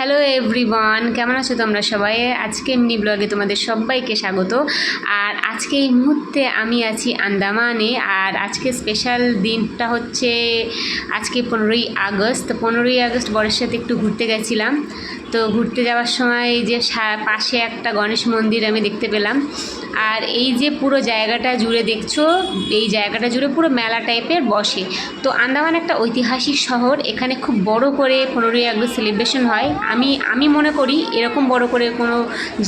Hello everyone কেমন আছো তোমরা সবাই? আজকে এমনি ব্লগে তোমাদের সবাইকে স্বাগত। আর আজকে এই মুহূর্তে আমি আছি আন্দামানে। আর আজকে স্পেশাল দিনটা হচ্ছে আজকে পনেরোই আগস্ট। তো পনেরোই আগস্ট বরের সাথে একটু ঘুরতে গেছিলাম। তো ঘুরতে যাওয়ার সময় যে পাশে একটা গণেশ মন্দির আমি দেখতে পেলাম। আর এই যে পুরো জায়গাটা জুড়ে দেখছ, এই জায়গাটা জুড়ে পুরো মেলা টাইপের বসে। তো আন্দামান একটা ঐতিহাসিক শহর। এখানে খুব বড় করে পনেরোই আগস্ট সেলিব্রেশন হয়। আমি আমি মনে করি এরকম বড় করে কোনো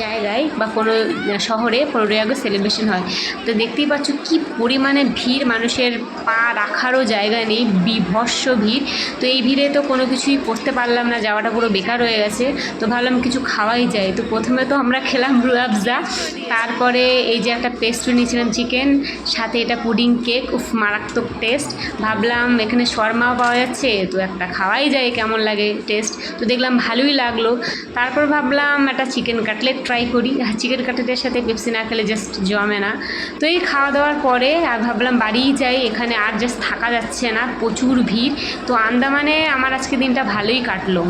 জায়গায় বা কোনো শহরে পনেরোই আগস্ট সেলিব্রেশন হয়। তো দেখতেই পাচ্ছ কি পরিমাণে ভিড়, মানুষের পা রাখারও জায়গা নেই, বিভৎস ভিড়। তো এই ভিড়ে তো কোনো কিছুই করতে পারলাম না, যাওয়াটা পুরো বেকার হয়ে গেছে। তো ভাবলাম কিছু খাওয়াই যায়। তো প্রথমে তো আমরা খেলাম রুয়াবজা তারপরে এই যে একটা পেস্ট্রি নিয়েছিলাম চিকেন সাথে এটা পুডিং কেক উফ, মারাত্মক টেস্ট ভাবলাম এখানে শর্মাও পাওয়া যাচ্ছে, তো একটা খাওয়াই যায়, কেমন লাগে টেস্ট তো দেখলাম ভালোই লাগল। তারপর ভাবলাম একটা চিকেন কাটলেট ট্রাই করি। চিকেন কাটলেটের সাথে পেপসি না খেলে জাস্ট জমে না। তো এই খাওয়া দাওয়ার পরে আর ভাবলাম বাড়িই যাই, এখানে আর জাস্ট থাকা যাচ্ছে না, প্রচুর ভিড়। তো আন্দামানে আমার আজকে দিনটা ভালোই কাটলো।